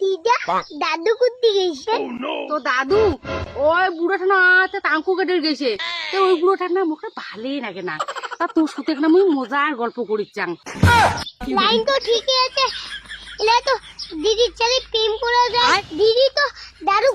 দিদা দাদু কুত্তি গেছে? তো দাদু ওই বুড়োটা না তে টাঙ্কু কেটে গেছে। তো ওই বুড়োটার না মুখে ভালোই লাগে না। তা তোর সাথে না মুই মজার গল্প করিচ্ছাং। লাইন তো ঠিকই আছে। এলা তো দিদির সাথে প্রেম করে যায় দিদি তো দারু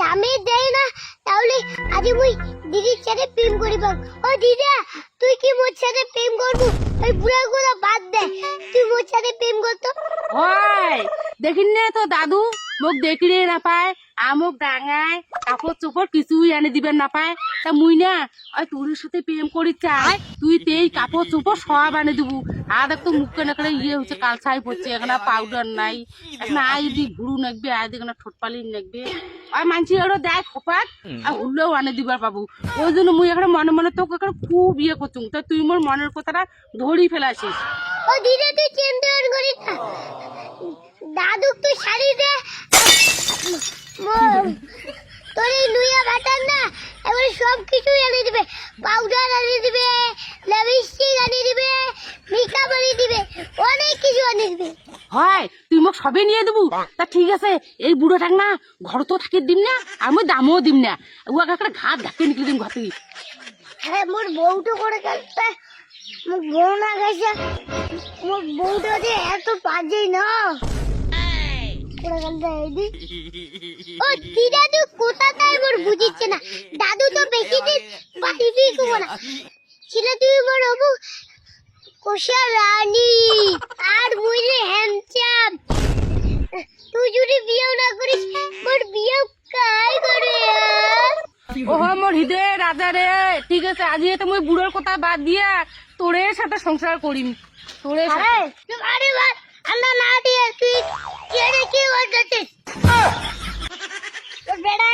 দামে দেয় না। তাহলে আজ মুই দিদির সাথে প্রেম করিব। ও দিদা তুই কি মোর সাথে প্রেম করব? ওই বুড়া গুলো বাদ দে। তুই মোর সাথে প্রেম করতো। হয় দেখিন নে তো দাদু মোক দেখিলে না পায় আমক ডাঙায় কাপড় চোপড় কিছুই এনে দিবেন না পায় তা মুই না ওই তোর সাথে প্রেম করি চাই তুই তেই কাপড় চোপড় সব এনে দিবু। আর দেখ তো মুখ কেন করে ইয়ে হচ্ছে কালছাই পড়ছে এখানে পাউডার নাই এখানে আই দি ঘুরু নাকবে আই দিকে ঠোঁটপালি নাকবে ওই মানছি ওরা দেয় খোপাক আর হুললেও আনে দিবার পাবো। ওই জন্য মুই এখানে মনে মনে তোকে এখানে খুব ইয়ে করছুম তা তুই মোর মনের কথাটা ধরি ফেলাছিস ও দিদা তুই না দাদু তুই শাড়ি দে। তোর এই নুইয়া বাটার না এবারে সব কিছু এনে দিবে। পাউডার এনে দিবে লিপস্টিক এনে দিবে মেকআপ এনে দিবে অনেক কিছু এনে দিবে। হয় তুই মোক সবে নিয়ে দেবু? তা ঠিক আছে এই বুড়োটাক না ঘর তো থাকি দিম না আর মই দামও দিম না। ও একটা ঘাট ধাক্কে নিকলে দিম ঘর থেকে হ্যাঁ মোর বউটো করে গেলতে মোর বউ না গেছে মোর বউটা যে এত বাজে না। ও দিদা কোথা তাই মোর বুঝিচ্ছে না? দাদু তো বেশি দিন পারিবি কো না। ছিল তুই মোর হবু কোষা রানী আর যে হ্যান্ডসাম তুই যদি বিয়ে না করিস মোর বিয়ে কাই করে আর? মোর হৃদয় রাজা রে। ঠিক আছে আজি তো মই বুড়োর কথা বাদ দিয়া তোরের সাথে সংসার করিম। সাথে। আরে বাদ আন্না না দিয়ে কি করতেছিস তোর বেড়া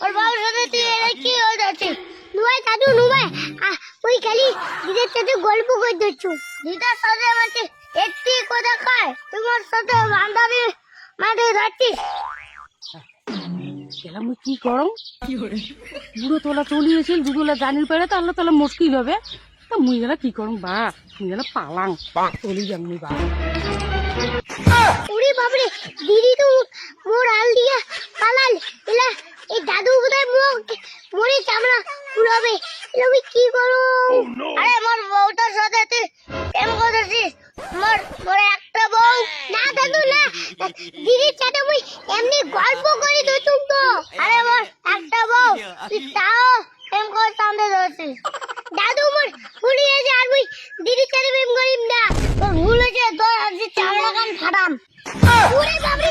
ওর বাবার সাথে তুই এরা কি হয়ে যাচ্ছিস নুমাই দাদু আহ, ওই গল্প করে দিচ্ছু দিদার সাথে একটি কথা খায় তোমার সাথে বান্ধবী মাঠে যাচ্ছিস গেলাম মুই কি করম বুড়ো তোলা চলিয়েছিল দুটোলা জানির পেরে তাহলে তাহলে মুশকিল হবে। তা মুই গেলা কি করম বা? মুই গেলা পালাং। চলি যাম মুই বা। উড়ি বাবরে দিদি তো মোর আল দিয়া পালাল। এলা এই দাদু বোধহয় মুখ মরে চামড়া পুরাবে এলা আমি কি করো আরে মোর বউটার সাথে তুই প্রেম করতেছিস? মোর মোর একটা বউ। না দাদু না। দিদির সাথে মুই এমনি গল্প করি দিতুম তো আরে মোর একটা বউ তুই তাও প্রেম করে সামনে ধরছিস দাদু মোর ভুলে গেছে আর মুই দিদি সাথে প্রেম করিম না। ভুলে হয়েছে তোর আজ চামড়া কান ফাটাম ওরে বাবরে